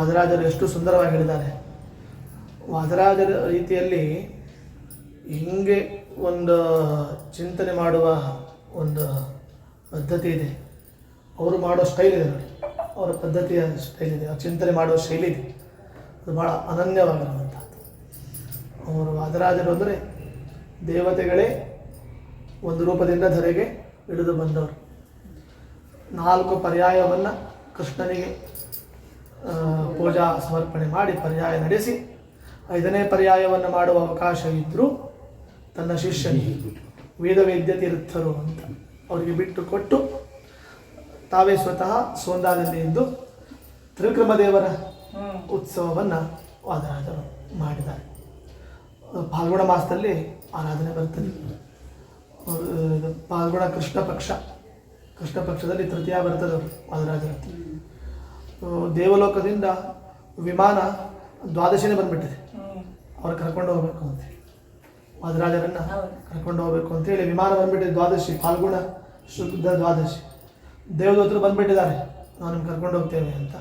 ವಾದರಾಜರು ಎಷ್ಟು ಸುಂದರವಾಗಿ ಹೇಳಿದ್ದಾರೆ ವಾದರಾಜರ ರೀತಿಯಲ್ಲಿ ಹಿಂಗೆ ಒಂದು ಚಿಂತನೆ ಮಾಡುವ ಒಂದು ಪದ್ಧತಿ ಇದೆ. ಅವರು ಮಾಡೋ ಸ್ಟೈಲ್ ಇದೆ ನೋಡಿ. ಅವರ ಪದ್ಧತಿಯ ಸ್ಟೈಲ್ ಇದೆ. ಆ ಚಿಂತನೆ ಮಾಡುವ ಶೈಲಿ ಇದೆ. ಅದು ಭಾಳ ಅನನ್ಯವಾಗಿರುವಂಥದ್ದು ಅವರು ವಾದರಾಜರು ಅಂದರೆ ದೇವತೆಗಳೇ ಒಂದು ರೂಪದಿಂದ ಧರೆಗೆ ಇಳಿದು ಬಂದವರು. ನಾಲ್ಕು ಪರ್ಯಾಯವನ್ನು ಕೃಷ್ಣನಿಗೆ ಪೂಜಾ ಸಮರ್ಪಣೆ ಮಾಡಿ ಪರ್ಯಾಯ ನಡೆಸಿ. ಐದನೇ ಪರ್ಯಾಯವನ್ನು ಮಾಡುವ ಅವಕಾಶ ಇದ್ದರೂ ತನ್ನ ಶಿಷ್ಯನಿಗೆ ವೇದವೇದ್ಯ ತೀರ್ಥರು ಅಂತ ಅವರಿಗೆ ಬಿಟ್ಟು ಕೊಟ್ಟು ತಾವೇ ಸ್ವತಃ ಸೋಂದಾದಲ್ಲಿ ಎಂದು ತ್ರಿವಿಕ್ರಮದೇವರ ಉತ್ಸವವನ್ನು ವಾದರಾಜರು ಮಾಡಿದ್ದಾರೆ. ಫಾಲ್ಗುಣ ಮಾಸದಲ್ಲಿ ಆರಾಧನೆ ಬರ್ತದೆ. ಫಾಲ್ಗುಣ ಕೃಷ್ಣ ಪಕ್ಷ. ಕೃಷ್ಣ ಪಕ್ಷದಲ್ಲಿ ತೃತೀಯ ಬರ್ತದೆ ಅವರು ವಾದರಾಜರ. ದೇವಲೋಕದಿಂದ ವಿಮಾನ ದ್ವಾದಶಿನೇ ಬಂದ್ಬಿಟ್ಟಿದೆ. ಅವ್ರು ಕರ್ಕೊಂಡು ಹೋಗ್ಬೇಕು ಅಂತ ವಾದರಾಜರನ್ನ ಕರ್ಕೊಂಡು ಹೋಗ್ಬೇಕು ಅಂತೇಳಿ ವಿಮಾನ ಬಂದ್ಬಿಟ್ಟಿದೆ ದ್ವಾದಶಿ ಫಾಲ್ಗುಣ ಶುದ್ಧ ದ್ವಾದಶಿ. ದೇವದೂತರು ಬಂದ್ಬಿಟ್ಟಿದ್ದಾರೆ ನಾವು ನಿಮ್ಗೆ ಕರ್ಕೊಂಡು ಹೋಗ್ತೇವೆ ಅಂತ.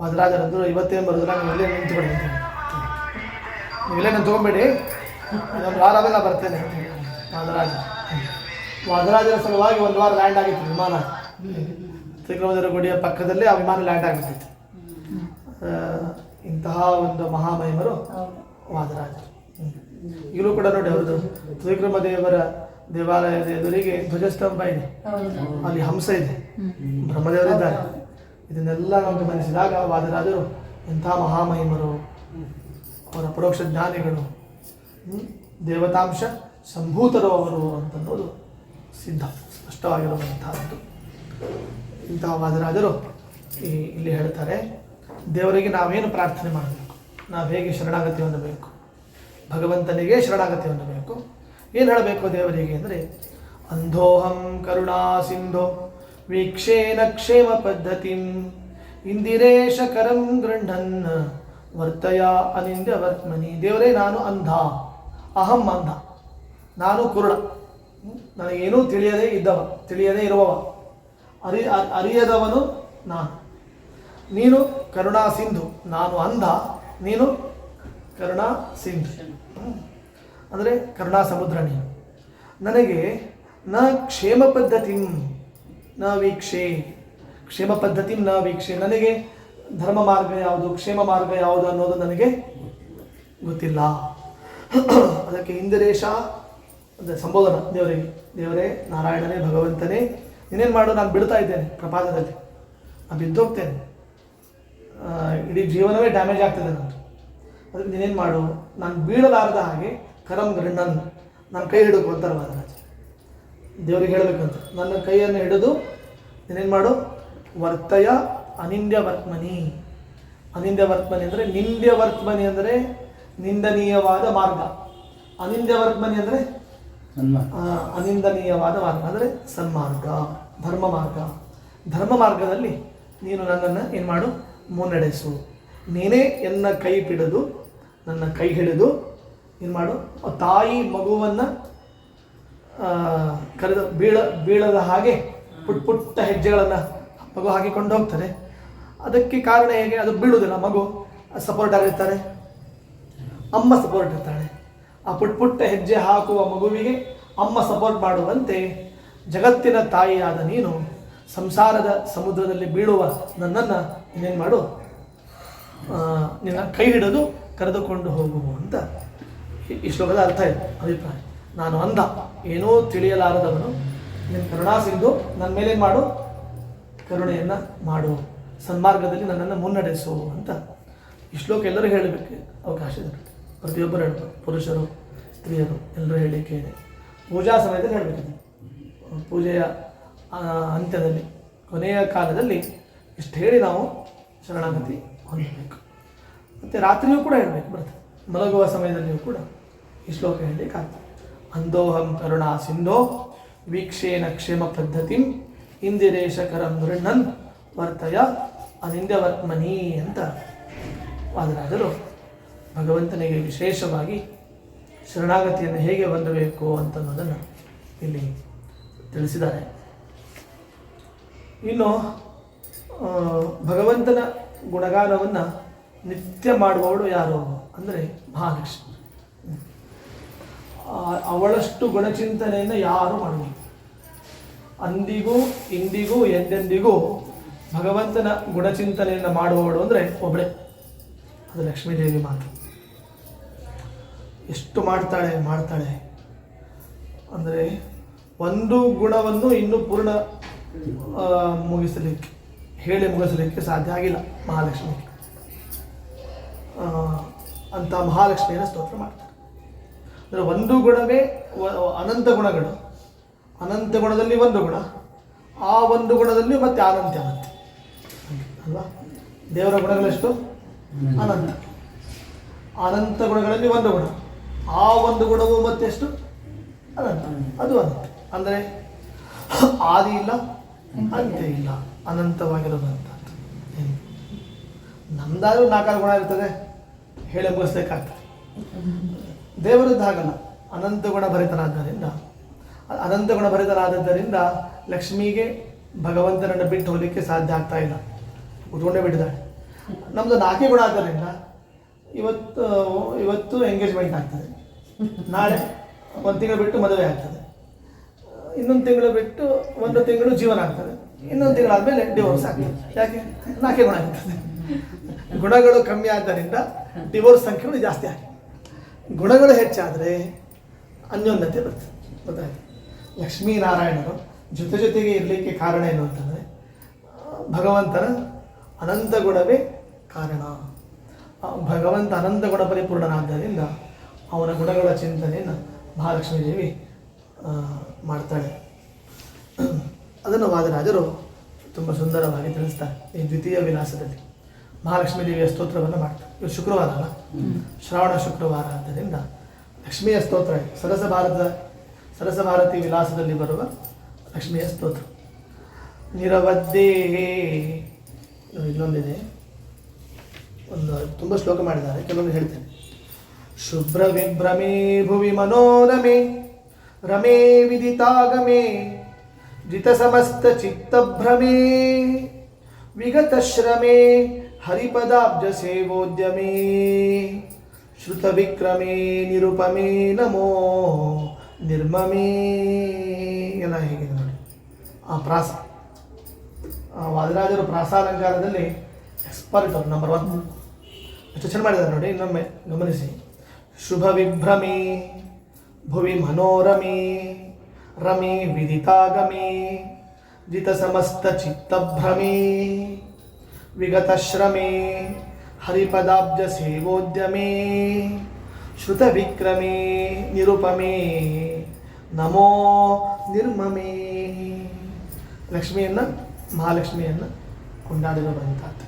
ವಾದರಾಜರಂದ್ರು ಇವತ್ತೇನು ಬರೋದಿಲ್ಲ ನೀವು ಇಲ್ಲೇ ನಿಂತ್ಬಿಡಿ ಅಂತ ನೀವೆಲ್ಲೇ ನೀವು ಇಲ್ಲೇ ನಾನು ತೊಗೊಂಬೇಡಿ ನಾನು ವಾರ ನಾ ಬರ್ತೇನೆ ವಾದರಾಜ ವಾದರಾಜರ ಸಲುವಾಗಿ ಒಂದು ವಾರ ಲ್ಯಾಂಡ್ ಆಗಿತ್ತು ವಿಮಾನ. ತ್ರಿಕಮದೇವರ ಗುಡಿಯ ಪಕ್ಕದಲ್ಲೇ ಆ ವಿಮಾನ ಲ್ಯಾಂಡ್ ಆಗಿಬಿಟ್ಟಿತ್ತು. ಆ, ಇಂತಹ ಒಂದು ಮಹಾಮಹಿಮರು ವಾದರಾಜರು. ಈಗಲೂ ಕೂಡ ನೋಡಿ ಅವ್ರದ್ದು ತ್ರಿವಿಕ್ರಮ ದೇವರ ದೇವಾಲಯದ ಎದುರಿಗೆ ಧ್ವಜಸ್ತಂಭ ಇದೆ. ಅಲ್ಲಿ ಹಂಸ ಇದೆ. ಬ್ರಹ್ಮದೇವರಿದ್ದಾರೆ. ಇದನ್ನೆಲ್ಲ ನಾವು ಗಮನಿಸಿದಾಗ ವಾದರಾಜರು ಎಂಥ ಮಹಾಮಹಿಮರು ಅವರ ಪರೋಕ್ಷ ಜ್ಞಾನಿಗಳು? ದೇವತಾಂಶ ಸಂಭೂತರು ಅವರು ಅಂತನ್ನೋದು ಸಿದ್ಧ ಸ್ಪಷ್ಟವಾಗಿರುವಂತಹದ್ದು. ಇಂತಹ ವಾದರಾಜರು ಈ ಇಲ್ಲಿ ಹೇಳ್ತಾರೆ, ದೇವರಿಗೆ ನಾವೇನು ಪ್ರಾರ್ಥನೆ ಮಾಡಬೇಕು ನಾವು ಹೇಗೆ ಶರಣಾಗತಿ ಹೊಂದಬೇಕು? ಭಗವಂತನಿಗೆ ಶರಣಾಗತಿ ಹೊಂದಬೇಕು. ಏನು ಹೇಳಬೇಕು ದೇವರಿಗೆ ಅಂದರೆ, ಅಂಧೋಹಂ ಕರುಣಾ ಸಿಂಧೋ ವೀಕ್ಷೇನ ಕ್ಷೇಮ ಪದ್ಧತಿ ಇಂದಿರೇಶ ಕರಂ ಗೃಹನ್ ವರ್ತಯ ಅನಿಂದ್ಯ ವರ್ತ್ಮನಿ. ದೇವರೇ, ನಾನು ಅಂಧ. ಅಹಂ ಅಂಧ. ನಾನು ಕುರುಡ. ನನಗೇನೂ ತಿಳಿಯದೇ ಇದ್ದವ, ತಿಳಿಯದೇ ಇರುವವ. ಅರಿ ಅರಿಯದವನು ನಾನು. ನೀನು ಕರುಣಾ ಸಿಂಧು. ನಾನು ಅಂಧ. ನೀನು ಕರುಣಾ ಸಿಂಧು. ಅಂದರೆ ಕರುಣಾ ಸಮುದ್ರ ನೀನು. ನನಗೆ ನ ಕ್ಷೇಮ ಪದ್ಧತಿ ನ ವೀಕ್ಷೆ. ಕ್ಷೇಮ ಪದ್ಧತಿ ನ ವೀಕ್ಷೆ. ನನಗೆ ಧರ್ಮ ಮಾರ್ಗ ಯಾವುದು? ಕ್ಷೇಮ ಮಾರ್ಗ ಯಾವುದು ಅನ್ನೋದು ನನಗೆ ಗೊತ್ತಿಲ್ಲ. ಅದಕ್ಕೆ ಇಂದಿರೇಶ, ಅಂದರೆ ಸಂಬೋಧನ. ದೇವರಿಗೆ. ದೇವರೇ, ನಾರಾಯಣನೇ, ಭಗವಂತನೇ ನೀನೇನು ಮಾಡು, ನಾನು ಬಿಡ್ತಾ ಇದ್ದೇನೆ ಪ್ರಪಾತದಲ್ಲಿ. ನಾನು ಬಿದ್ದೋಗ್ತೇನೆ. ಇಡೀ ಜೀವನವೇ ಡ್ಯಾಮೇಜ್ ಆಗ್ತದೆ ನನ್ನದು ಅದಕ್ಕೆ ನೀನೇನು ಮಾಡು, ನಾನು ಬೀಳಲಾರದ ಹಾಗೆ ಕರಂ ನನ್ನ. ನನ್ನ ಕೈ ಹಿಡಿದು ಅಂತಾರೆ ಮಹಾರಾಜ ದೇವರಿಗೆ ಹೇಳಬೇಕಂತ. ನನ್ನ ಕೈಯನ್ನು ಹಿಡಿದು ನೀನೇನು ಮಾಡು ವರ್ತಯ ಅನಿಂದ್ಯ ವರ್ತ್ಮನಿ ಅನಿಂದ್ಯ ವರ್ತ್ಮನಿ ಅಂದರೆ ನಿಂದ್ಯ ವರ್ತ್ಮನಿ ಅಂದರೆ ನಿಂದನೀಯವಾದ ಮಾರ್ಗ. ಅನಿಂದ್ಯ ವರ್ತ್ಮನಿ ಅಂದರೆ ಅನಿಂದನೀಯವಾದ ಮಾರ್ಗ, ಅಂದರೆ ಸನ್ಮಾರ್ಗ ಧರ್ಮ ಮಾರ್ಗ ಧರ್ಮ ಮಾರ್ಗದಲ್ಲಿ ನೀನು ನನ್ನನ್ನು ಏನು ಮಾಡು? ಮುನ್ನಡೆಸು. ನೀನೇ ಎನ್ನ ಕೈ ಬಿಡದು, ನನ್ನ ಕೈ ಹಿಡಿದು, ಏನು ಮಾಡು? ತಾಯಿ ಮಗುವನ್ನು ಕರೆದು ಬೀಳ, ಬೀಳದ ಹಾಗೆ ಪುಟ್ ಪುಟ್ಟ ಹೆಜ್ಜೆಗಳನ್ನು ಮಗು ಹಾಕಿಕೊಂಡು ಹೋಗ್ತಾರೆ ಅದಕ್ಕೆ ಕಾರಣ ಹೇಗೆ? ಅದು ಬೀಳುವುದಿಲ್ಲ ಮಗು. ಸಪೋರ್ಟ್ ಆಗಿರ್ತಾರೆ ಅಮ್ಮ ಸಪೋರ್ಟ್ ಇರ್ತಾಳೆ. ಆ ಪುಟ್ ಪುಟ್ಟ ಹೆಜ್ಜೆ ಹಾಕುವ ಮಗುವಿಗೆ ಅಮ್ಮ ಸಪೋರ್ಟ್ ಮಾಡುವಂತೆ ಜಗತ್ತಿನ ತಾಯಿಯಾದ ನೀನು ಸಂಸಾರದ ಸಮುದ್ರದಲ್ಲಿ ಬೀಳುವ ನನ್ನನ್ನು ನೀನೇನು ಮಾಡು? ನಿನ್ನ ಕೈ ಹಿಡಿದು ಕರೆದುಕೊಂಡು ಹೋಗು ಅಂತ ಈ- ಶ್ಲೋಕದ ಅರ್ಥ ಇದೆ, ಅಭಿಪ್ರಾಯ. ನಾನು ಅಂದ, ಏನೂ ತಿಳಿಯಲಾರದವನು ನಿನ್ನ ಕರುಣಾ ಸಿಂಧು ನನ್ನ ಮೇಲೇನು ಮಾಡು? ಕರುಣೆಯನ್ನು ಮಾಡು. ಸನ್ಮಾರ್ಗದಲ್ಲಿ ನನ್ನನ್ನು ಮುನ್ನಡೆಸು ಅಂತ ಈ ಶ್ಲೋಕ ಎಲ್ಲರೂ ಹೇಳಬೇಕು ಅವಕಾಶ ಇದೆ. ಪ್ರತಿಯೊಬ್ಬರು ಹೇಳ್ಬೋದು ಪುರುಷರು ಸ್ತ್ರೀಯರು ಎಲ್ಲರೂ ಹೇಳಲಿಕ್ಕೆ ಇದೆ. ಪೂಜಾ ಸಮಯದಲ್ಲಿ ಹೇಳಬೇಕು ಪೂಜೆಯ ಅಂತ್ಯದಲ್ಲಿ, ಕೊನೆಯ ಕಾಲದಲ್ಲಿ ಇಷ್ಟು ಹೇಳಿ ನಾವು ಶರಣಾಗತಿ ಹೊಂದಬೇಕು. ಮತ್ತು ರಾತ್ರಿಯೂ ಕೂಡ ಹೇಳಬೇಕು ಬರ್ತದೆ. ಮಲಗುವ ಸಮಯದಲ್ಲಿಯೂ ಕೂಡ ಈ ಶ್ಲೋಕ ಹೇಳಲಿಕ್ಕಾಗ್ತದೆ ಅಂದೋಹಂ ಕರುಣಾ ಸಿಂಧೋ, ವೀಕ್ಷೇನ ಕ್ಷೇಮ ಪದ್ಧತಿ, ಇಂದಿರೇಶಕರಂ ಗೃಹನ್ ವರ್ತಯ ಅನಿಂದ್ಯ ವರ್ತ್ಮನಿ ಅಂತ. ಆದರಾದರೂ ಭಗವಂತನಿಗೆ ವಿಶೇಷವಾಗಿ ಶರಣಾಗತಿಯನ್ನು ಹೇಗೆ ಹೊಂದಬೇಕು ಅಂತನ್ನೋದನ್ನು ಇಲ್ಲಿ ತಿಳಿಸಿದ್ದಾರೆ. ಇನ್ನು ಭಗವಂತನ ಗುಣಗಾನವನ್ನು ನಿತ್ಯ ಮಾಡುವವಳು ಯಾರು? ಅಂದರೆ ಮಹಾಲಕ್ಷ್ಮಿ. ಅವಳಷ್ಟು ಗುಣಚಿಂತನೆಯನ್ನು ಯಾರು ಮಾಡುವ ಅಂದಿಗೂ, ಇಂದಿಗೂ, ಎಂದೆಂದಿಗೂ ಭಗವಂತನ ಗುಣಚಿಂತನೆಯನ್ನು ಮಾಡುವವಳು ಅಂದರೆ ಒಬ್ಬಳೆ ಅದು ಲಕ್ಷ್ಮೀದೇವಿ ಮಾತು ಎಷ್ಟು ಮಾಡ್ತಾಳೆ ಮಾಡ್ತಾಳೆ? ಅಂದರೆ ಒಂದು ಗುಣವನ್ನು ಇನ್ನೂ ಪೂರ್ಣ ಮುಗಿಸಲಿಕ್ಕೆ, ಹೇಳಿ ಮುಗಿಸಲಿಕ್ಕೆ ಸಾಧ್ಯ ಆಗಿಲ್ಲ ಮಹಾಲಕ್ಷ್ಮಿ. ಅಂತ ಮಹಾಲಕ್ಷ್ಮಿಯನ್ನು ಸ್ತೋತ್ರ ಮಾಡ್ತಾರೆ ಅಂದರೆ ಒಂದು ಗುಣವೇ ಅನಂತ ಗುಣಗಳು. ಅನಂತ ಗುಣದಲ್ಲಿ ಒಂದು ಗುಣ, ಆ ಒಂದು ಗುಣದಲ್ಲಿ ಮತ್ತೆ ಅನಂತ ಅನಂತ ಅಲ್ವಾ? ದೇವರ ಗುಣಗಳೆಷ್ಟು? ಅನಂತ. ಅನಂತ ಗುಣಗಳಲ್ಲಿ ಒಂದು ಗುಣ. ಆ ಒಂದು ಗುಣವು ಮತ್ತೆಷ್ಟು? ಅನಂತ ಅದು ಅನಂತ ಅಂದರೆ, ಆದಿ ಇಲ್ಲ, ಅಂತ್ಯ ಇಲ್ಲ ಅನಂತವಾಗಿರೋದಂಥದ್ದು ನಮ್ದಾದ್ರೂ ನಾಲ್ಕಾರು ಗುಣ ಇರ್ತದೆ, ಹೇಳಿ ಮುಗಿಸ್ಬೇಕಾಗ್ತದೆ. ದೇವರದ್ದು ಹಾಗಲ್ಲ ಅನಂತ ಗುಣ ಭರಿತನಾದ್ದರಿಂದ, ಅನಂತ ಗುಣ ಭರಿತನಾದದ್ದರಿಂದ ಲಕ್ಷ್ಮಿಗೆ ಭಗವಂತನನ್ನು ಬಿಟ್ಟು ಹೋಗಲಿಕ್ಕೆ ಸಾಧ್ಯ ಆಗ್ತಾ ಇಲ್ಲ. ಉಟ್ಕೊಂಡೇ ಬಿಟ್ಟಿದ್ದಾಳೆ. ನಮ್ಮದು ನಾಲ್ಕೇ ಗುಣ ಆದ್ದರಿಂದ ಇವತ್ತು ಇವತ್ತು ಎಂಗೇಜ್ಮೆಂಟ್ ಆಗ್ತದೆ. ನಾಳೆ ಒಂದು ತಿಂಗಳು ಬಿಟ್ಟು ಮದುವೆ ಆಗ್ತದೆ. ಇನ್ನೊಂದು ತಿಂಗಳು ಬಿಟ್ಟು ಒಂದು ತಿಂಗಳು ಜೀವನ ಆಗ್ತದೆ. ಇನ್ನೊಂದು ತಿಂಗಳಾದ್ಮೇಲೆ ಡಿವೋರ್ಸ್ ಆಗ್ತದೆ. ಯಾಕೆ? ನಾಲ್ಕೇ ಗುಣ ಆಗ್ತದೆ. ಗುಣಗಳು ಕಮ್ಮಿ ಆದ್ದರಿಂದ ಡಿವೋರ್ಸ್ ಸಂಖ್ಯೆಗಳು ಜಾಸ್ತಿ ಆಗಿದೆ ಗುಣಗಳು ಹೆಚ್ಚಾದರೆ ಅನ್ಯೋನ್ಯತೆ ಬರ್ತದೆ. ಗೊತ್ತಾಯ್ತು? ಲಕ್ಷ್ಮೀನಾರಾಯಣರು ಜೊತೆ ಜೊತೆಗೆ ಇರಲಿಕ್ಕೆ ಕಾರಣ ಏನು ಅಂತಂದರೆ, ಭಗವಂತನ ಅನಂತ ಗುಣವೇ ಕಾರಣ. ಭಗವಂತ ಅನಂತ ಗುಣ ಪರಿಪೂರ್ಣನಾದ್ದರಿಂದ ಅವನ ಗುಣಗಳ ಚಿಂತನೆಯನ್ನು ಮಹಾಲಕ್ಷ್ಮೀ ದೇವಿ ಮಾಡ್ತಾಳೆ. ಅದನ್ನು ವಾದರಾಜರು ತುಂಬ ಸುಂದರವಾಗಿ ತಿಳಿಸ್ತಾರೆ ಈ ದ್ವಿತೀಯ ವಿಲಾಸದಲ್ಲಿ. ಮಹಾಲಕ್ಷ್ಮೀ ದೇವಿಯ ಸ್ತೋತ್ರವನ್ನು ಮಾಡ್ತಾರೆ. ಇದು ಶುಕ್ರವಾರ ಅಲ್ಲ? ಶ್ರಾವಣ ಶುಕ್ರವಾರ ಆದ್ದರಿಂದ ಲಕ್ಷ್ಮಿಯ ಸ್ತೋತ್ರ ಸರಸ ಭಾರತ, ಸರಸ ಭಾರತಿ ವಿಲಾಸದಲ್ಲಿ ಬರುವ ಲಕ್ಷ್ಮಿಯ ಸ್ತೋತ್ರ. ನಿರವದ್ದೇ ಇನ್ನೊಂದಿದೆ. ಒಂದು ತುಂಬ ಶ್ಲೋಕ ಮಾಡಿದ್ದಾರೆ ಕೆಲವೊಂದು ಹೇಳ್ತೇನೆ. ಶುಭ್ರ ವಿಭ್ರಮೇ ಭುವಿ ಮನೋರಮೆ, ರಮೇ ವಿದಿತಾಗಮೆ ಜಿತ ಸಮಸ್ತ ಚಿತ್ತಭ್ರಮೇ, ವಿಗತ ಶ್ರಮೇ ಹರಿಪದಾಬ್ಜ ಸೇವೋದ್ಯಮೇ ಶ್ರುತ ವಿಕ್ರಮೇ ನಿರುಪಮೇ ನಮೋ ನಿರ್ಮಮೇ ಎಲ್ಲ ಹೇಗಿದೆ ನೋಡಿ. ಆ ಪ್ರಾಸ ವಾದರಾಜರು ಪ್ರಾಸಾಲಂಕಾರದಲ್ಲಿ ಎಕ್ಸ್ಪರ್ಟ್ ನಂಬರ್ ಒನ್ ಎಷ್ಟು ಚೆನ್ನಾಗಿ ಮಾಡಿದ್ದಾರೆ ನೋಡಿ, ಇನ್ನೊಮ್ಮೆ ಗಮನಿಸಿ. ಶುಭ ವಿಭ್ರಮಿ ಭುವಿ ಮನೋರಮಿ, ರಮಿ ವಿದಿತಾಗಮೇ ಜಿತ ಸಮಸ್ತ ಚಿತ್ತಭ್ರಮಿ ವಿಗತ ಶ್ರಮೇ ಹರಿಪದಾಬ್ಜ ಸೇವೋದ್ಯಮೇ ಶ್ರುತ ವಿಕ್ರಮೇ ನಿರುಪಮೇ, ನಮೋ ನಿರ್ಮಮೇ. ಲಕ್ಷ್ಮಿಯನ್ನು, ಮಹಾಲಕ್ಷ್ಮಿಯನ್ನು ಕೊಂಡಾಡಿರುವಂಥದ್ದು.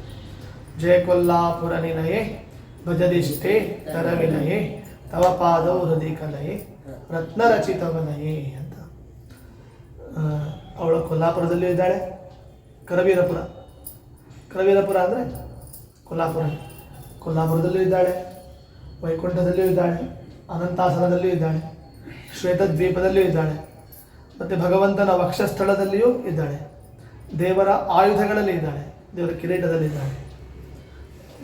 ಜಯ ಕೊಲ್ಲಾಪುರ ನಿಲಯೇ ಭಜದಿಷ್ಟೇ ತರವಿನಯೇ ತವ ಪಾದೌ ಹೃದಯ ಕಲಯೇ ರತ್ನರಚಿತ ಅಂತ. ಅವಳು ಕೊಲ್ಲಾಪುರದಲ್ಲೂ ಇದ್ದಾಳೆ. ಕರವೀರಪುರ. ಕರವೀರಪುರ ಅಂದರೆ ಕೊಲ್ಲಾಪುರ. ಕೊಲ್ಲಾಪುರದಲ್ಲೂ ಇದ್ದಾಳೆ. ವೈಕುಂಠದಲ್ಲೂ ಇದ್ದಾಳೆ. ಅನಂತಾಸನದಲ್ಲೂ ಇದ್ದಾಳೆ. ಶ್ವೇತದ್ವೀಪದಲ್ಲೂ ಇದ್ದಾಳೆ. ಮತ್ತು ಭಗವಂತನ ವಕ್ಷಸ್ಥಳದಲ್ಲಿಯೂ ಇದ್ದಾಳೆ. ದೇವರ ಆಯುಧಗಳಲ್ಲಿ ಇದ್ದಾಳೆ. ದೇವರ ಕಿರೀಟದಲ್ಲಿ ಇದ್ದಾಳೆ.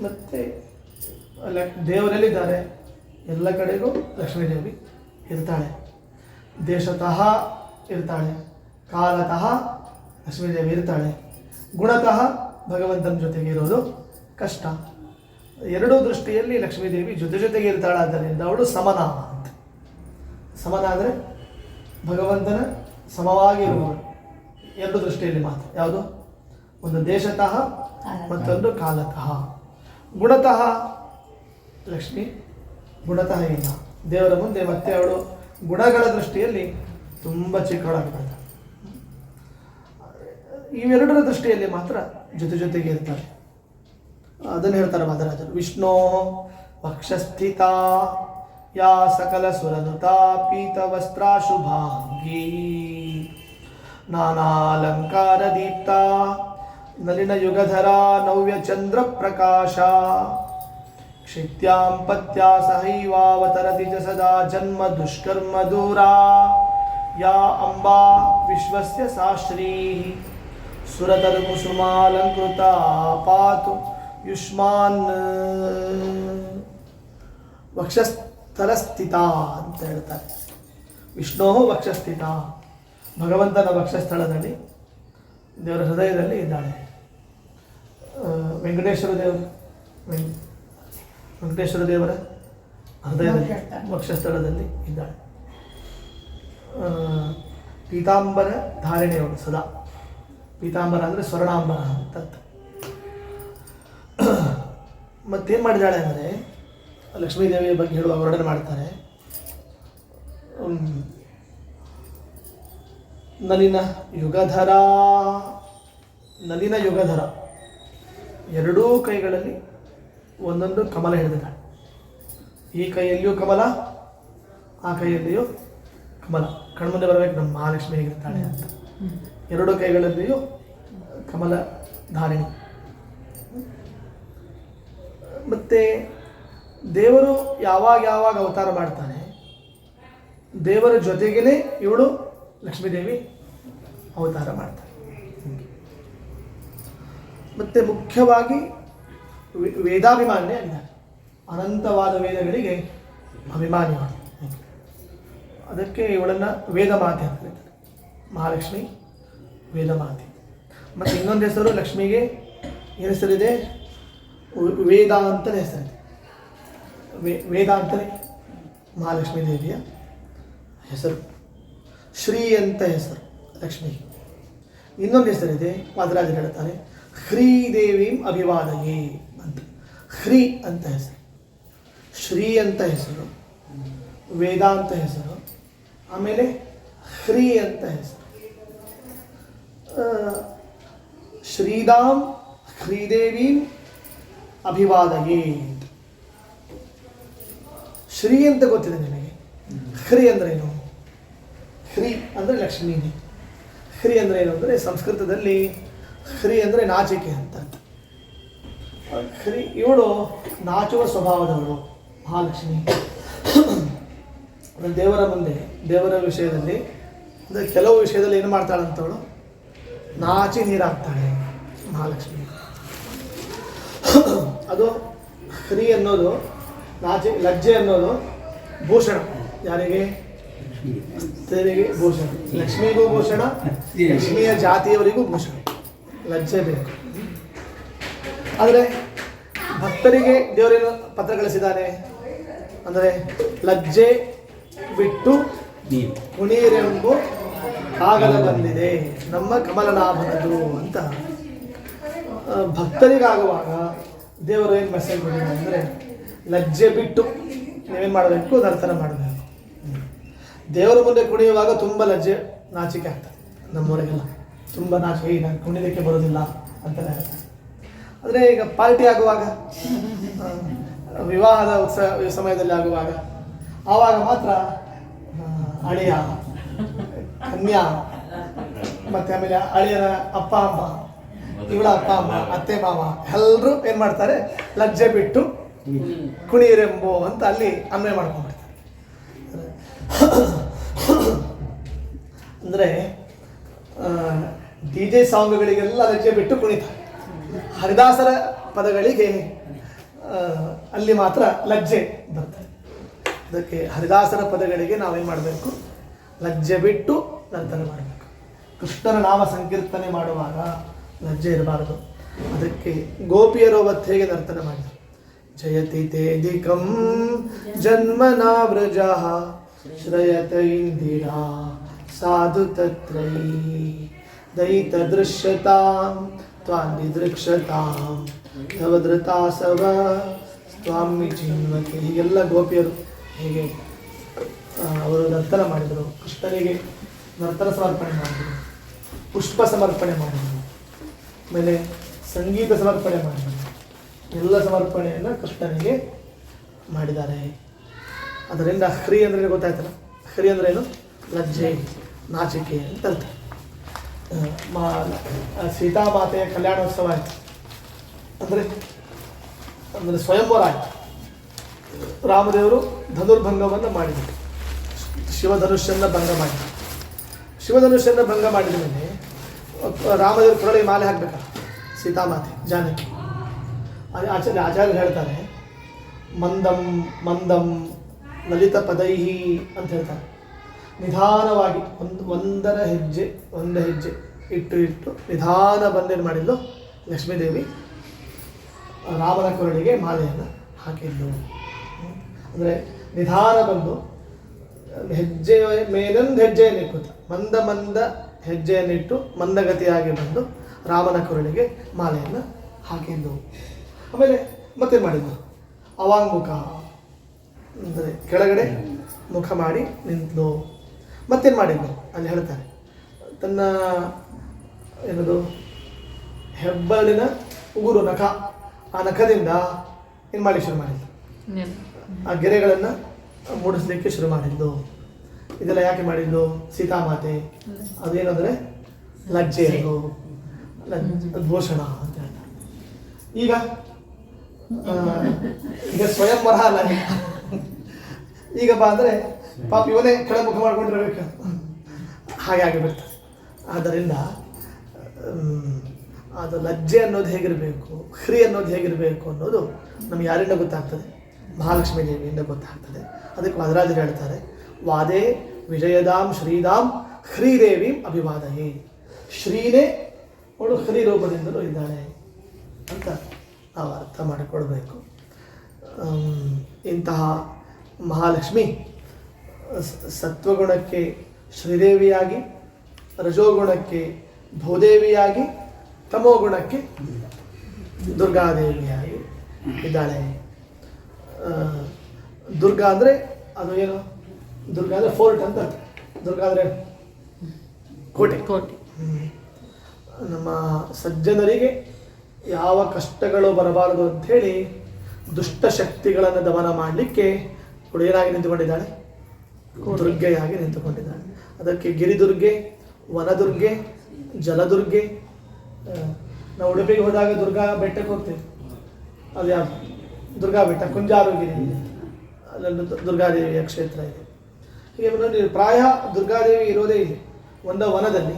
ಮತ್ತು ದೇವರಲ್ಲಿದ್ದಾರೆ ದೇವರೆಲ್ಲಿದ್ದಾರೆ. ಎಲ್ಲ ಕಡೆಗೂ ಲಕ್ಷ್ಮೀದೇವಿ ಇರ್ತಾಳೆ. ದೇಶತಃ ಇರ್ತಾಳೆ. ಕಾಲತಃ ಲಕ್ಷ್ಮೀದೇವಿ ಇರ್ತಾಳೆ. ಗುಣತಃ ಭಗವಂತನ ಜೊತೆಗೆ ಇರೋದು ಕಷ್ಟ. ಎರಡೂ ದೃಷ್ಟಿಯಲ್ಲಿ ಲಕ್ಷ್ಮೀದೇವಿ ಜೊತೆ ಜೊತೆಗೆ ಇರ್ತಾಳೆ. ಆದ್ದರಿಂದ ಅವಳು ಸಮನ ಅಂತ. ಸಮನ ಅಂದರೆ ಭಗವಂತನ ಸಮವಾಗಿ ಇರುವವಳು ಎರಡು ದೃಷ್ಟಿಯಲ್ಲಿ ಮಾತ್ರ. ಯಾವುದು? ಒಂದು ದೇಶತಃ ಮತ್ತೊಂದು ಕಾಲತಃ. ಗುಣತಃ ಲಕ್ಷ್ಮಿ. ಗುಣತಃ ಇಲ್ಲ ದೇವರ ಮುಂದೆ ಮತ್ತೆ ಅವಳು ಗುಣಗಳ ದೃಷ್ಟಿಯಲ್ಲಿ ತುಂಬ ಚಿಕ್ಕವಳಾಗ್ತಾಳೆ. ಇವೆರಡರ ದೃಷ್ಟಿಯಲ್ಲಿ ಮಾತ್ರ ಜೊತೆ ಜೊತೆಗೆ ಇರ್ತಾರೆ. ಅದನ್ನು ಹೇಳ್ತಾರೆ ಮಾದರಾಜರು ವಿಷ್ಣೋ ವಕ್ಷಸ್ಥಿತ ಯಾ ಸಕಲ ಸುರನುತಾ ಪೀತ ವಸ್ತ್ರಾಶುಭಾಂಗೀ ನಾನಾಲಂಕಾರ ದೀಪ್ತ ನಲಿನ ಯುಗಧರ ನವ್ಯ ಚಂದ್ರ ಪ್ರಕಾಶ. ಕ್ಷಿತ್ಯಾಂ ಪತ್ಯಾ ಸಹೈವಾವತರತಿ ಚ ಸದಾ ಜನ್ಮ ದುಷ್ಕರ್ಮ ದೂರಾ. ಯಾ ಅಂಬಾ ವಿಶ್ವಸ್ಯ ಸಾ ಶ್ರೀ. ಸುರತರುಕುಸುಮಾಲಂಕೃತ ಪಾತು ಯುಷ್ಮಾನ್. ವಕ್ಷಸ್ಥಲಸ್ಥಿತ ಅಂತ ಹೇಳ್ತಾರೆ. ವಿಷ್ಣು ವಕ್ಷಸ್ಥಿತ. ಭಗವಂತನ ವಕ್ಷಸ್ಥಳದಲ್ಲಿ, ದೇವರ ಹೃದಯದಲ್ಲಿ ಇದ್ದಾಳೆ ವೆಂಕಟೇಶ್ವರ ದೇವರು ವೆಂಕಟೇಶ್ವರ ದೇವರ ಹೃದಯದಲ್ಲಿ ವಕ್ಷಸ್ಥಳದಲ್ಲಿ ಇದ್ದಾಳೆ. ಪೀತಾಂಬರ ಧಾರಣೆಯವಳು ಸದಾ. ಪೀತಾಂಬರ ಅಂದರೆ ಸ್ವರ್ಣಾಂಬರ ಅಂತ ಅರ್ಥ. ಮತ್ತೇನು ಮಾಡಿದ್ದಾಳೆ ಅಂದರೆ ಲಕ್ಷ್ಮೀದೇವಿಯ ಬಗ್ಗೆ ಹೇಳುವ ವರ್ಣನೆ ಮಾಡ್ತಾರೆ. ನಲಿನ ಯುಗಧರ ನಲಿನ ಯುಗಧರ. ಎರಡೂ ಕೈಗಳಲ್ಲಿ ಒಂದೊಂದು ಕಮಲ ಹಿಡಿದಿದ್ದಾಳೆ. ಈ ಕೈಯಲ್ಲಿಯೂ ಕಮಲ, ಆ ಕೈಯಲ್ಲಿಯೂ ಕಮಲ. ಕಣ್ಮುಂದೆ ಬರಬೇಕು, ನಮ್ಮ ಮಹಾಲಕ್ಷ್ಮಿ ಹೇಗಿರ್ತಾಳೆ ಅಂತ. ಎರಡು ಕೈಗಳಲ್ಲಿಯೂ ಕಮಲ ಧಾರಿಣಿ. ಮತ್ತೆ ದೇವರು ಯಾವಾಗ ಯಾವಾಗ ಅವತಾರ ಮಾಡ್ತಾನೆ? ದೇವರ ಜೊತೆಗೇನೆ ಇವಳು ಲಕ್ಷ್ಮೀದೇವಿ ಅವತಾರ ಮಾಡ್ತಾಳೆ. ಮತ್ತೆ ಮುಖ್ಯವಾಗಿ ವೇದಾಭಿಮಾನಿ ವೇದಾಭಿಮಾನ್ಯ ಅನಂತವಾದ ವೇದಗಳಿಗೆ ಅಭಿಮಾನಿ ಅದಕ್ಕೆ ಇವಳನ್ನು ವೇದಮಾತೆ ಅಂತ ಕರೀತಾರೆ. ಮಹಾಲಕ್ಷ್ಮಿ ವೇದಮಾತೆ. ಮತ್ತು ಇನ್ನೊಂದು ಹೆಸರು ಲಕ್ಷ್ಮಿಗೆ ಹೆಸರಿದೆ ವೇದ ಅಂತಲೇ ಹೆಸರಿದೆ. ವೇ ವೇದ ಅಂತಲೇ ಮಹಾಲಕ್ಷ್ಮೀ ದೇವಿಯ ಹೆಸರು. ಶ್ರೀ ಅಂತ ಹೆಸರು ಲಕ್ಷ್ಮಿ ಇನ್ನೊಂದು ಹೆಸರಿದೆ. ವಾದರಾಜರು ಹೇಳ್ತಾರೆ. ಹ್ರೀದೇವೀಂ ಅಭಿವಾದಯೇ ಅಂತ. ಹ್ರೀ ಅಂತ ಹೆಸರು. ಶ್ರೀ ಅಂತ ಹೆಸರು. ವೇದ ಅಂತ ಹೆಸರು. ಆಮೇಲೆ ಶ್ರೀ ಅಂತ ಹೆಸರು. ಶ್ರೀದಾಂ ಹ್ರೀದೇವೀಂ ಅಭಿವಾದಯೇ ಅಂತ. ಶ್ರೀ ಅಂತ ಗೊತ್ತಿದೆ ನಿಮಗೆ? ಹ್ರಿ ಅಂದ್ರೆ ಏನು? ಶ್ರೀ ಅಂದರೆ ಲಕ್ಷ್ಮೀನೇ ಶ್ರೀ ಅಂದರೆ ಏನು ಅಂದರೆ ಸಂಸ್ಕೃತದಲ್ಲಿ ಹ್ರಿ ಅಂದರೆ ನಾಚಿಕೆ ಅಂತ. ಖ್ರಿ ಹ್ರಿ ಇವಳು ನಾಚುವ ಸ್ವಭಾವದವಳು ಮಹಾಲಕ್ಷ್ಮಿ. ದೇವರ ಮುಂದೆ ದೇವರ ವಿಷಯದಲ್ಲಿ ಅಂದರೆ ಕೆಲವು ವಿಷಯದಲ್ಲಿ ಏನು ಮಾಡ್ತಾಳಂತವಳು ನಾಚಿ ನೀರಾಗ್ತಾಳೆ ಮಹಾಲಕ್ಷ್ಮಿ. ಅದು ಹ್ರಿ ಅನ್ನೋದು ನಾಚಿ ಲಜ್ಜೆ ಅನ್ನೋದು ಭೂಷಣ. ಯಾರಿಗೆ? ಸ್ತ್ರೀಗೆ ಭೂಷಣ. ಲಕ್ಷ್ಮಿಗೂ ಭೂಷಣ ಲಕ್ಷ್ಮಿಯ ಜಾತಿಯವರಿಗೂ ಭೂಷಣ. ಲಜ್ಜೆ ಬೇಕು. ಆದರೆ ಭಕ್ತರಿಗೆ ದೇವರೇನು ಪತ್ರ ಕಳಿಸಿದ್ದಾರೆ? ಅಂದರೆ ಲಜ್ಜೆ ಬಿಟ್ಟು ಕುಣಿಯರೆಂಬು ಆಗಲ ಬಂದಿದೆ. ನಮ್ಮ ಕಮಲನಾಭನದು ಅಂತ. ಭಕ್ತರಿಗಾಗುವಾಗ ದೇವರು ಏನು ಮೆಸೇಜ್ ಕೊಟ್ಟಿದೆ ಅಂದರೆ ಲಜ್ಜೆ ಬಿಟ್ಟು ನೀವೇನು ಮಾಡಬೇಕು? ನರ್ತನ ಮಾಡಬೇಕು. ದೇವರ ಮುಂದೆ ಕುಣಿಯುವಾಗ ತುಂಬ ಲಜ್ಜೆ ನಾಚಿಕೆ ಆಗ್ತದೆ ನಮ್ಮವರಿಗೆಲ್ಲ ತುಂಬ ನಾಚಿಕೆ ಈಗ ಕುಣಿಲಿಕ್ಕೆ ಬರೋದಿಲ್ಲ ಅಂತಾರೆ. ಆದರೆ ಈಗ ಪಾರ್ಟಿ ಆಗುವಾಗ ವಿವಾಹದ ಉತ್ಸವ ಸಮಯದಲ್ಲಿ ಆಗುವಾಗ, ಆವಾಗ ಮಾತ್ರ ಅಳಿಯ, ಕನ್ಯಾ, ಮತ್ತೆ ಆಮೇಲೆ ಅಳಿಯರ ಅಪ್ಪ, ಅಮ್ಮ, ಇವಳ ಅಪ್ಪ, ಅಮ್ಮ, ಅತ್ತೆ, ಮಾವ ಎಲ್ಲರೂ ಏನು ಮಾಡ್ತಾರೆ, ಲಜ್ಜೆ ಬಿಟ್ಟು ಕುಣಿರೆಂಬು ಅಂತ ಅಲ್ಲಿ ಅನ್ವಯ ಮಾಡ್ಕೊಂಡ್ಬಿಡ್ತಾರೆ. ಅಂದರೆ ಡಿ ಜೆ ಸಾಂಗ್ಗಳಿಗೆಲ್ಲ ರಜೆ ಬಿಟ್ಟು ಕುಣಿತಾರೆ ಹರಿದಾಸರ ಪದಗಳಿಗೆ ಅಲ್ಲಿ ಮಾತ್ರ ಲಜ್ಜೆ ಬರ್ತದೆ. ಅದಕ್ಕೆ ಹರಿದಾಸರ ಪದಗಳಿಗೆ ನಾವೇನು ಮಾಡಬೇಕು? ಲಜ್ಜೆ ಬಿಟ್ಟು ನಂತರ ಮಾಡಬೇಕು. ಕೃಷ್ಣನ ನಾಮ ಸಂಕೀರ್ತನೆ ಮಾಡುವಾಗ ಲಜ್ಜೆ ಇರಬಾರದು. ಅದಕ್ಕೆ ಗೋಪಿಯರು ಅವತ್ತು ಹೇಗೆ ನರ್ತನ ಮಾಡಿದರು? ಜಯತಿ ತೇದಿಕಂ ಜನ್ಮನಾ ವ್ರಜ ಶ್ರಯತ ಇಂದಿರಾ ಸಾಧು ತತ್ರೈ. ದಯಿತ ದೃಶ್ಯತಾಂ ತ್ವಾಂದಿದೃಕ್ಷತಾಂ ತವ ಸವ ಸ್ವಾಮಿ ಚಿನ್ವತೆ ಹೀಗೆಲ್ಲ ಗೋಪಿಯರು ಹೇಗೆ ಅವರು ನರ್ತನ ಮಾಡಿದರು. ಕೃಷ್ಣನಿಗೆ ನರ್ತನ ಸಮರ್ಪಣೆ ಮಾಡಿದರು. ಪುಷ್ಪ ಸಮರ್ಪಣೆ ಮಾಡಿದರು. ಆಮೇಲೆ ಸಂಗೀತ ಸಮರ್ಪಣೆ ಮಾಡಿದರು. ಎಲ್ಲ ಸಮರ್ಪಣೆಯನ್ನು ಕೃಷ್ಣನಿಗೆ ಮಾಡಿದ್ದಾರೆ. ಅದರಿಂದ ಹ್ರಿ ಅಂದ್ರೆ ಗೊತ್ತಾಯ್ತಲ್ಲ? ಹ್ರಿ ಅಂದ್ರೆ ಏನು? ಲಜ್ಜೆ, ನಾಚಿಕೆ ಅಂತ ಅರ್ಥ. ಮಾ ಸೀತಾಮಾತೆಯ ಕಲ್ಯಾಣೋತ್ಸವ ಆಯಿತು. ಅಂದರೆ ಅಂದರೆ ಸ್ವಯಂವರ ಆಯಿತು. ರಾಮದೇವರು ಧನುರ್ಭಂಗವನ್ನು ಮಾಡಿದರು. ಶಿವಧನುಷ್ಯನ್ನ ಭಂಗ ಮಾಡಿದರು. ಶಿವಧನುಷ್ಯನ್ನ ಭಂಗ ಮಾಡಿದ ಮೇಲೆ ರಾಮದೇವರು ಕೊರಳಿಗೆ ಮಾಲೆ ಹಾಕಬೇಕಲ್ಲ ಸೀತಾಮಾತೆ, ಜಾನಕಿ. ಆಚಾರ್ಯ ಆಚಾರ್ಯರು ಹೇಳ್ತಾರೆ, ಮಂದಂ ಮಂದಂ ಲಲಿತ ಪದೈಹಿ ಅಂತ ಹೇಳ್ತಾರೆ. ನಿಧಾನವಾಗಿ ಒಂದು ಒಂದರ ಹೆಜ್ಜೆ, ಒಂದು ಹೆಜ್ಜೆ ಇಟ್ಟು ಇಟ್ಟು ನಿಧಾನ ಬಂದೇನು ಮಾಡಿದ್ಲು? ಲಕ್ಷ್ಮೀದೇವಿ ರಾಮನ ಕೊರಳಿಗೆ ಮಾಲೆಯನ್ನು ಹಾಕಿದ್ಲು. ಅಂದರೆ ನಿಧಾನ ಬಂದು ಹೆಜ್ಜೆ ಮೇಲೊಂದು ಹೆಜ್ಜೆಯನ್ನು ಇಕ್ಕುತ್ತ ಮಂದ ಮಂದ ಹೆಜ್ಜೆಯನ್ನಿಟ್ಟು ಮಂದಗತಿಯಾಗಿ ಬಂದು ರಾಮನ ಕೊರಳಿಗೆ ಮಾಲೆಯನ್ನು ಹಾಕಿದ್ದು ಆಮೇಲೆ ಮತ್ತೆ ಮಾಡಿದ್ದು ಅವಾಂಗುಖ ಅಂದರೆ ಕೆಳಗಡೆ ಮುಖ ಮಾಡಿ ನಿಂತಲು. ಮತ್ತೇನು ಮಾಡಿದ್ದು ಅಲ್ಲಿ ಹೇಳ್ತಾರೆ. ತನ್ನ ಏನದು ಹೆಬ್ಬಳಿನ ಉಗುರು ನಖ. ಆ ನಖದಿಂದ ಏನು ಮಾಡಿ ಶುರು ಮಾಡಿದ್ದು ಆ ಗೆರೆಗಳನ್ನು ಮೂಡಿಸ್ಲಿಕ್ಕೆ ಶುರು ಮಾಡಿದ್ದು ಇದೆಲ್ಲ ಯಾಕೆ ಮಾಡಿದ್ದು ಸೀತಾಮಾತೆ. ಅದೇನಂದರೆ ಲಜ್ಜೆ ಅದು. ಭೂಷಣ ಅಂತ ಹೇಳ್ತಾರೆ. ಈಗ ಈಗ ಸ್ವಯಂವರ ಅಲ್ಲ. ಈಗ. ಈಗ ಬಾ ಅಂದರೆ ಪಾಪ ಇವನೇ ಕೆಳಮುಖ ಮಾಡ್ಕೊಂಡಿರಬೇಕು ಹಾಗೆ ಆಗಿಬಿಡ್ತದೆ ಆದ್ದರಿಂದ ಅದು ಲಜ್ಜೆ ಅನ್ನೋದು ಹೇಗಿರಬೇಕು, ಹ್ರಿ ಅನ್ನೋದು ಹೇಗಿರಬೇಕು ಅನ್ನೋದು ನಮ್ಗೆ ಯಾರಿಂದ ಗೊತ್ತಾಗ್ತದೆ? ಮಹಾಲಕ್ಷ್ಮೀ ದೇವಿಯಿಂದ ಗೊತ್ತಾಗ್ತದೆ. ಅದಕ್ಕೆ ವಾದರಾಜರು ಹೇಳ್ತಾರೆ, ವಾದೇ ವಿಜಯದಾಂ ಶ್ರೀದಾಂ ಹ್ರೀದೇವಿ ಅಭಿವಾದಹಿ ಶ್ರೀನೇ ಅವಳು ಹ್ರಿ ರೂಪದಿಂದಲೂ ಇದ್ದಾಳೆ ಅಂತ ನಾವು ಅರ್ಥ ಮಾಡಿಕೊಳ್ಬೇಕು. ಇಂತಹ ಮಹಾಲಕ್ಷ್ಮಿ ಸತ್ವಗುಣಕ್ಕೆ ಶ್ರೀದೇವಿಯಾಗಿ ರಜೋಗುಣಕ್ಕೆ ಭೂದೇವಿಯಾಗಿ ತಮೋಗುಣಕ್ಕೆ ದುರ್ಗಾದೇವಿಯಾಗಿ ಇದ್ದಾಳೆ. ದುರ್ಗಾ ಅಂದರೆ ಅದು ಏನು? ದುರ್ಗಾ ಅಂದರೆ ಫೋರ್ಟ್ ಅಂತ. ದುರ್ಗಾ ಅಂದರೆ ಕೋಟೆ. ಕೋಟೆ. ನಮ್ಮ ಸಜ್ಜನರಿಗೆ ಯಾವ ಕಷ್ಟಗಳು ಬರಬಾರದು ಅಂಥೇಳಿ ದುಷ್ಟ ಶಕ್ತಿಗಳನ್ನು ದಮನ ಮಾಡಲಿಕ್ಕೆ ಏನಾಗಿ ನಿಂತುಕೊಂಡಿದ್ದಾಳೆ. ದುರ್ಗೆಯಾಗಿ ನಿಂತುಕೊಂಡಿದ್ದಾಳೆ ಅದಕ್ಕೆ ಗಿರಿದುರ್ಗೆ, ವನದುರ್ಗೆ, ಜಲದುರ್ಗೆ ನಾವು ಉಡುಪಿಗೆ ಹೋದಾಗ ದುರ್ಗಾ ಬೆಟ್ಟಕ್ಕೆ ಹೋಗ್ತೇವೆ. ಅದು ಯಾವ ದುರ್ಗಾ ಬೆಟ್ಟ, ಕುಂಜಾರುಗಿರಿ. ಅಲ್ಲೊಂದು ದುರ್ಗಾದೇವಿಯ ಕ್ಷೇತ್ರ ಇದೆ. ಹೀಗೆ ಪ್ರಾಯ ದುರ್ಗಾದೇವಿ ಇರೋದೇ ಇಲ್ಲಿ. ಒಂದ ವನದಲ್ಲಿ,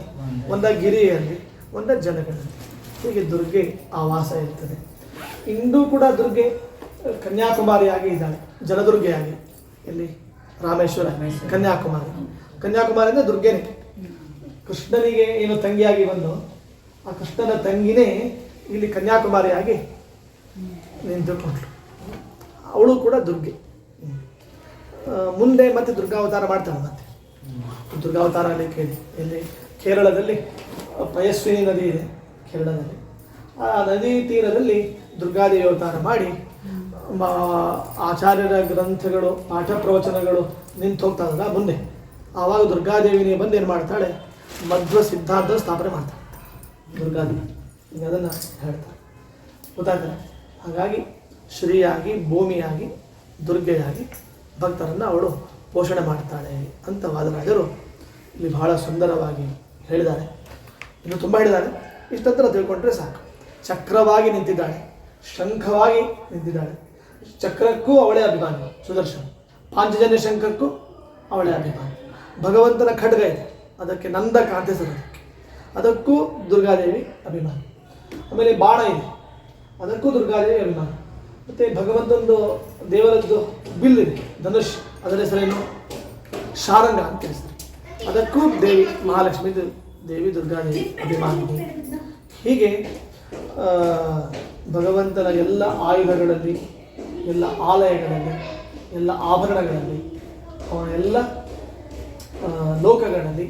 ಒಂದ ಗಿರಿಯಲ್ಲಿ, ಒಂದ ಜನಗಳಲ್ಲಿ. ಹೀಗೆ ದುರ್ಗೆ ಆವಾಸ ಇರ್ತದೆ. ಇಂದು ಕೂಡ ದುರ್ಗೆ ಕನ್ಯಾಕುಮಾರಿಯಾಗಿ ಇದ್ದಾಳೆ. ಜಲದುರ್ಗೆಯಾಗಿ ಎಲ್ಲಿ? ರಾಮೇಶ್ವರ ಕನ್ಯಾಕುಮಾರಿ ಕನ್ಯಾಕುಮಾರಿ. ಅಂದರೆ ದುರ್ಗೆನೇ ಕೃಷ್ಣನಿಗೆ ಏನು ತಂಗಿಯಾಗಿ ಬಂದು ಆ ಕೃಷ್ಣನ ತಂಗಿನೇ ಇಲ್ಲಿ ಕನ್ಯಾಕುಮಾರಿಯಾಗಿ ನಿಂತುಕೊಂಡ್ಳು. ಅವಳು ಕೂಡ ದುರ್ಗೆ. ಮುಂದೆ ಮತ್ತೆ ದುರ್ಗಾವತಾರ ಮಾಡ್ತಾಳೆ ಮತ್ತೆ. ದುರ್ಗಾವತಾರ ಅಲ್ಲಿ ಕೇಳಿ ಇಲ್ಲಿ ಕೇರಳದಲ್ಲಿ. ಪಯಸ್ವಿನಿ ನದಿ ಇದೆ ಕೇರಳದಲ್ಲಿ. ಆ ನದಿ ತೀರದಲ್ಲಿ ದುರ್ಗಾದೇವಿ ಅವತಾರ ಮಾಡಿ ಆಚಾರ್ಯರ ಗ್ರಂಥಗಳು ಪಾಠ ಪ್ರವಚನಗಳು ನಿಂತು ಹೋಗ್ತದಲ್ಲ ಮುಂದೆ ಆವಾಗ ದುರ್ಗಾದೇವಿನೇ ಬಂದು ಏನು ಮಾಡ್ತಾಳೆ? ಮಧ್ವ ಸಿದ್ಧಾಂತ ಸ್ಥಾಪನೆ ಮಾಡ್ತಾಳೆ. ದುರ್ಗಾದೇವಿ. ಈಗ ಅದನ್ನು ಹೇಳ್ತಾರೆ ಗೊತ್ತಾಗ್ತದೆ ಹಾಗಾಗಿ ಶ್ರೀಯಾಗಿ, ಭೂಮಿಯಾಗಿ, ದುರ್ಗೆಯಾಗಿ ಭಕ್ತರನ್ನು ಅವಳು ಪೋಷಣೆ ಮಾಡ್ತಾಳೆ ಅಂತ ವಾದರಾಜರು ಇಲ್ಲಿ ಬಹಳ ಸುಂದರವಾಗಿ ಹೇಳಿದ್ದಾರೆ. ಇನ್ನು ತುಂಬ ಹೇಳಿದ್ದಾರೆ. ಇಷ್ಟತ್ರ ತಿಳ್ಕೊಂಡ್ರೆ ಸಾಕು. ಚಕ್ರವಾಗಿ ನಿಂತಿದ್ದಾಳೆ. ಶಂಖವಾಗಿ ನಿಂತಿದ್ದಾಳೆ. ಚಕ್ರಕ್ಕೂ ಅವಳೇ ಅಭಿಮಾನಿ, ಸುದರ್ಶನ. ಪಾಂಚಜನ್ಯ ಶಂಕರಕ್ಕೂ ಅವಳೇ ಅಭಿಮಾನಿ. ಭಗವಂತನ ಖಡ್ಗ ಇದೆ. ಅದಕ್ಕೆ ನಂದ ಕಾಂತಿ ಅದಕ್ಕೆ. ಅದಕ್ಕೂ ದುರ್ಗಾದೇವಿ ಅಭಿಮಾನಿ. ಆಮೇಲೆ ಬಾಣ ಇದೆ. ಅದಕ್ಕೂ ದುರ್ಗಾದೇವಿ ಅಭಿಮಾನ. ಮತ್ತು ಭಗವಂತನದು ದೇವರದ್ದು ಬಿಲ್ ಇದೆ. ಧನುಷ್, ಅದರ ಹೆಸರೇನು? ಶಾರಂಗ ಅಂತ ಹೆಸರು. ಅದಕ್ಕೂ ದೇವಿ, ಮಹಾಲಕ್ಷ್ಮಿ ದೇವಿ ದುರ್ಗಾದೇವಿ ಅಭಿಮಾನಿ. ಹೀಗೆ ಭಗವಂತನ ಎಲ್ಲ ಆಯುಧಗಳಲ್ಲಿ ಎಲ್ಲ ಆಲಯಗಳಲ್ಲಿ, ಎಲ್ಲ ಆಭರಣಗಳಲ್ಲಿ ಅವಳ ಎಲ್ಲ ಲೋಕಗಳಲ್ಲಿ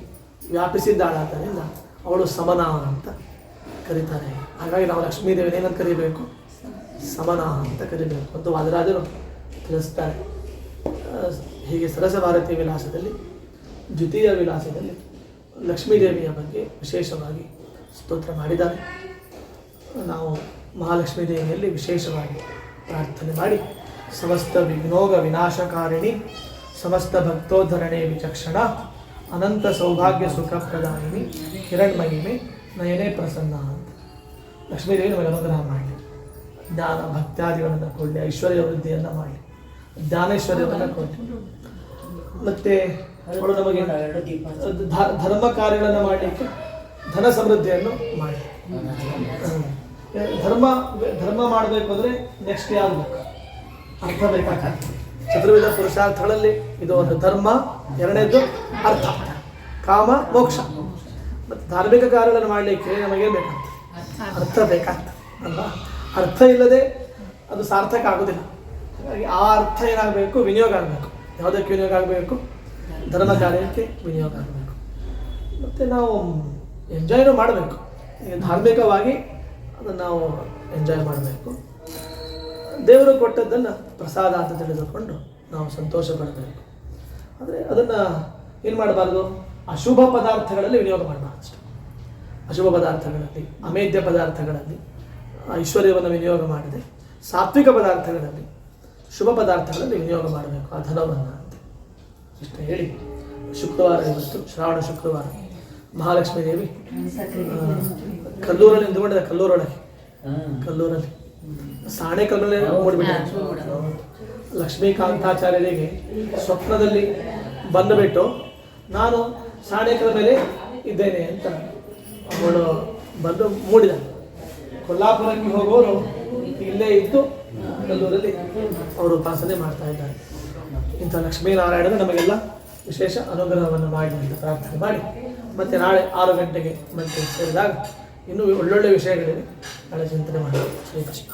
ವ್ಯಾಪಿಸಿದ್ದಾಳಾದ್ದರಿಂದ ಅವಳು ಸಮನ ಅಂತ ಕರೀತಾರೆ ಹಾಗಾಗಿ ನಾವು ಲಕ್ಷ್ಮೀದೇವಿನ ಏನಂತ ಕರಿಬೇಕು? ಸಮನ ಅಂತ ಕರಿಬೇಕು. ಅಂತ ವಾದರಾಜರು ತಿಳಿಸ್ತಾರೆ. ಹೀಗೆ ಸರಸ ಭಾರತೀಯ ವಿಲಾಸದಲ್ಲಿ, ದ್ವಿತೀಯ ವಿಲಾಸದಲ್ಲಿ ಲಕ್ಷ್ಮೀದೇವಿಯ ಬಗ್ಗೆ ವಿಶೇಷವಾಗಿ ಸ್ತೋತ್ರ ಮಾಡಿದ್ದಾರೆ. ನಾವು ಮಹಾಲಕ್ಷ್ಮೀ ದೇವಿಯಲ್ಲಿ ವಿಶೇಷವಾಗಿ ಪ್ರಾರ್ಥನೆ ಮಾಡಿ. ಸಮಸ್ತ ವಿಘ್ನೋಗ ವಿನಾಶಕಾರಿಣಿ, ಸಮಸ್ತ ಭಕ್ತೋದ್ಧರಣೆ ವಿಚಕ್ಷಣ, ಅನಂತ ಸೌಭಾಗ್ಯ ಸುಖ ಪ್ರದಾಯಿನಿ ಕಿರಣ್ಮಹಿಮೆ ನಯನೇ ಪ್ರಸನ್ನ ಅಂತ. ಲಕ್ಷ್ಮೀದೇವಿ ನಮಗೆ ಅನುಗ್ರಹ ಮಾಡಲಿ ಜ್ಞಾನ, ಭಕ್ತಾದಿಗಳನ್ನು ಕೊಡಲಿ ಐಶ್ವರ್ಯ ವೃದ್ಧಿಯನ್ನು ಮಾಡಲಿ ಜ್ಞಾನೇಶ್ವರ್ಯವನ್ನು ಕೊಡಲಿ ಮತ್ತೆ ನಮಗೆ ಧರ್ಮ ಕಾರ್ಯಗಳನ್ನು ಮಾಡಲಿಕ್ಕೆ ಧನ ಸಮೃದ್ಧಿಯನ್ನು ಮಾಡಿ. ಧರ್ಮ ಧರ್ಮ ಮಾಡಬೇಕು ಅಂದರೆ ನೆಕ್ಸ್ಟ್ ಯಾವುದು ಬೇಕು? ಅರ್ಥ ಬೇಕಾಗ್ತದೆ ಚತುರ್ವಿಧ ಪುರುಷಾರ್ಥಗಳಲ್ಲಿ ಇದು ಒಂದು ಧರ್ಮ ಎರಡನೇದು ಅರ್ಥ. ಕಾಮ, ಮೋಕ್ಷ. ಮತ್ತು ಧಾರ್ಮಿಕ ಕಾರ್ಯಗಳನ್ನು ಮಾಡಲಿಕ್ಕೆ ನಮಗೆ ಬೇಕಾಗ್ತದೆ ಅರ್ಥ ಬೇಕಾಗ್ತದೆ ಅಲ್ವಾ? ಅರ್ಥ ಇಲ್ಲದೆ ಅದು ಸಾರ್ಥಕ ಆಗೋದಿಲ್ಲ. ಹಾಗಾಗಿ ಆ ಅರ್ಥ ಏನಾಗಬೇಕು? ವಿನಿಯೋಗ ಆಗಬೇಕು. ಯಾವುದಕ್ಕೆ ವಿನಿಯೋಗ ಆಗಬೇಕು? ಧರ್ಮ ಕಾರ್ಯಕ್ಕೆ ವಿನಿಯೋಗ ಆಗಬೇಕು. ಮತ್ತು ನಾವು ಎಂಜಾಯ್ನೂ ಮಾಡಬೇಕು. ಧಾರ್ಮಿಕವಾಗಿ ಅದನ್ನು ನಾವು ಎಂಜಾಯ್ ಮಾಡಬೇಕು. ದೇವರು ಕೊಟ್ಟದ್ದನ್ನು ಪ್ರಸಾದ ಅಂತ ತಿಳಿದುಕೊಂಡು ನಾವು ಸಂತೋಷ ಪಡಬೇಕು. ಆದರೆ ಅದನ್ನು ಏನು ಮಾಡಬಾರ್ದು? ಅಶುಭ ಪದಾರ್ಥಗಳಲ್ಲಿ ವಿನಿಯೋಗ ಮಾಡಬಾರ್ದು ಅಶುಭ ಪದಾರ್ಥಗಳಲ್ಲಿ ಅಮೇಧ್ಯ ಪದಾರ್ಥಗಳಲ್ಲಿ ಐಶ್ವರ್ಯವನ್ನು ವಿನಿಯೋಗ ಮಾಡದೆ ಸಾತ್ವಿಕ ಪದಾರ್ಥಗಳಲ್ಲಿ, ಶುಭ ಪದಾರ್ಥಗಳಲ್ಲಿ ವಿನಿಯೋಗ ಮಾಡಬೇಕು, ಆ ಧನವನ್ನು ಅಂತ. ಇಷ್ಟು ಹೇಳಿ. ಶುಕ್ರವಾರ ಇವತ್ತು, ಶ್ರಾವಣ ಶುಕ್ರವಾರ, ಮಹಾಲಕ್ಷ್ಮೀ ದೇವಿ ಕಲ್ಲೂರಲ್ಲಿ ನಿಂತ್ಕೊಂಡಿದೆ ಕಲ್ಲೂರೊಳಗೆ. ಕಲ್ಲೂರಲ್ಲಿ. ಸಾಣೆ ಕಲ್ಲಲ್ಲೇ ನೋಡ್ಬಿಟ್ಟು ಲಕ್ಷ್ಮೀಕಾಂತಾಚಾರ್ಯರಿಗೆ ಸ್ವಪ್ನದಲ್ಲಿ ಬಂದುಬಿಟ್ಟು ನಾನು ಸಾಣೇಕರ ಮೇಲೆ ಇದ್ದೇನೆ ಅಂತ ಅವಳು ಬಂದು ಮೂಡಿದ. ಕೊಲ್ಲಾಪುರಕ್ಕೆ ಹೋಗೋರು ಇಲ್ಲೇ ಇದ್ದು ಕಲ್ಲೂರಲ್ಲಿ ಅವರು ಉಪಾಸನೆ ಮಾಡ್ತಾ ಇದ್ದಾರೆ. ಇಂಥ ಲಕ್ಷ್ಮೀನಾರಾಯಣನ ನಮಗೆಲ್ಲ ವಿಶೇಷ ಅನುಗ್ರಹವನ್ನು ಮಾಡಿ ಅಂತ ಪ್ರಾರ್ಥನೆ ಮಾಡಿ. ಮತ್ತೆ ನಾಳೆ ಆರು ಗಂಟೆಗೆ ಮತ್ತೆ ಸೇರಿದಾಗ ಇನ್ನೂ ಒಳ್ಳೊಳ್ಳೆ ವಿಷಯಗಳಿವೆ. ನಾಳೆ ಚಿಂತನೆ ಮಾಡಿ. ಶ್ರೀಕೃಷ್ಣ